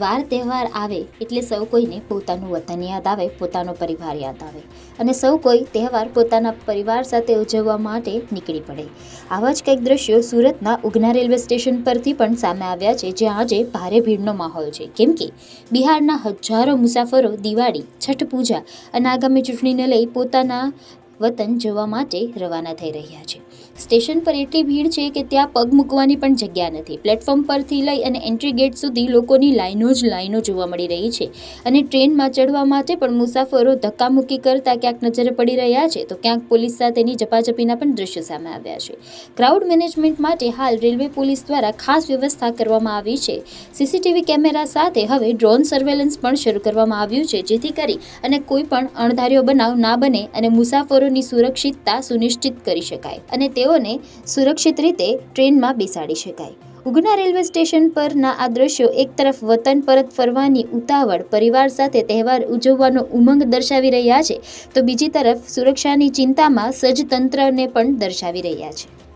વાર તહેવાર આવે એટલે સૌ કોઈને પોતાનું વતન યાદ આવે, પોતાનો પરિવાર યાદ આવે અને સૌ કોઈ તહેવાર પોતાના પરિવાર સાથે ઉજવવા માટે નીકળી પડે. આવા જ કંઈક દ્રશ્યો સુરતના ઉગના રેલવે સ્ટેશન પરથી પણ સામે આવ્યા છે, જ્યાં આજે ભારે ભીડનો માહોલ છે. કેમ કે બિહારના હજારો મુસાફરો દિવાળી, છઠ પૂજા અને આગામી ચૂંટણીને લઈ પોતાના વતન જવા માટે રવાના થઈ રહ્યા છે. સ્ટેશન પર એટલી ભીડ છે કે ત્યાં પગ મૂકવાની પણ જગ્યા નથી. પ્લેટફોર્મ પરથી લઈ અને એન્ટ્રી ગેટ સુધી લોકોની લાઈનો જ લાઈનો જોવા મળી રહી છે. અને ટ્રેનમાં ચડવા માટે પણ મુસાફરો ધક્કામુક્કી કરતા ક્યાંક નજરે પડી રહ્યા છે, તો ક્યાંક પોલીસ સાથેની ઝપાઝપીના પણ દ્રશ્યો સામે આવ્યા છે. ક્રાઉડ મેનેજમેન્ટ માટે હાલ રેલવે પોલીસ દ્વારા ખાસ વ્યવસ્થા કરવામાં આવી છે. સીસીટીવી કેમેરા સાથે હવે ડ્રોન સર્વેલન્સ પણ શરૂ કરવામાં આવ્યું છે, જેથી કરી અને કોઈ પણ અણધાર્યો બનાવ ના બને અને મુસાફરોની સુરક્ષિતતા સુનિશ્ચિત કરી શકાય. અને તેઓને સુરક્ષિત રીતે ટ્રેનમાં બેસાડી શકાય. ઉગના રેલવે સ્ટેશન પરના આ દ્રશ્યો એક તરફ વતન પરત ફરવાની ઉતાવળ, પરિવાર સાથે તહેવાર ઉજવવાનો ઉમંગ દર્શાવી રહ્યા છે, તો બીજી તરફ સુરક્ષાની ચિંતામાં સજ્જ તંત્રને પણ દર્શાવી રહ્યા છે.